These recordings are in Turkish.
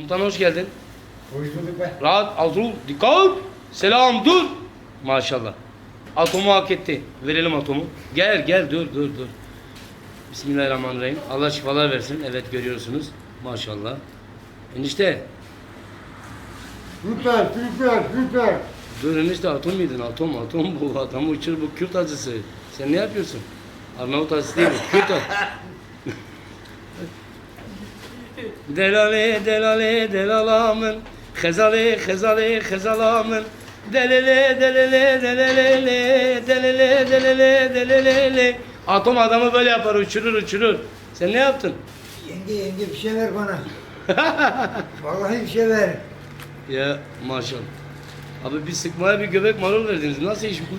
Komutan hoş geldin. Hoş bulduk be. Rahat, Azul, dikkat. Selam, dur. Maşallah. Atomu hak etti. Verelim atomu. Gel, gel, dur, dur, dur. Bismillahirrahmanirrahim. Allah şifalar versin. Evet görüyorsunuz. Maşallah. Enişte. Süper, süper, süper. Dur enişte atom yedin. Atom, atom bu. Adamı uçur bu Kürt acısı. Sen ne yapıyorsun? Arnavut acısı değil bu. Kürt acısı. Delale delale delalamın Hezale hezale hezalamın Delele delele delelele Delele delele delelele Atom adamı böyle yapar uçurur uçurur. Sen ne yaptın? Yenge yenge bir şey ver bana. Vallahi bir şey ver. Ya maşallah. Abi bir sıkmaya bir göbek marul verdiniz. Nasıl iş bu?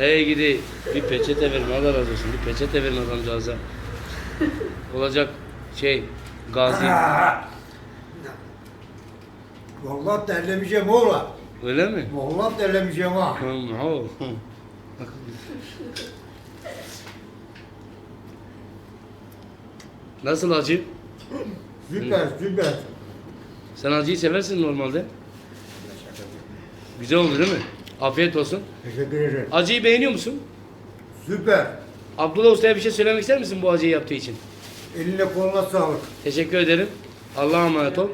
Ey gidi. Bir peçete verin. Allah razı olsun. Bir peçete verin adamcağıza. Olacak şey gazi Vallahi terlemeyeceğim oğlan. öyle mi? Vallahi terlemeyeceğim ha. Nasıl acı? Süper, süper. Sen acıyı seversin normalde. Güzel oldu değil mi? Afiyet olsun. Teşekkür ederim. Acıyı beğeniyor musun? Süper. Abdullah Usta'ya bir şey söylemek ister misin bu acıyı yaptığı için? Eline koluna sağlık. Teşekkür ederim. Allah'a emanet ol.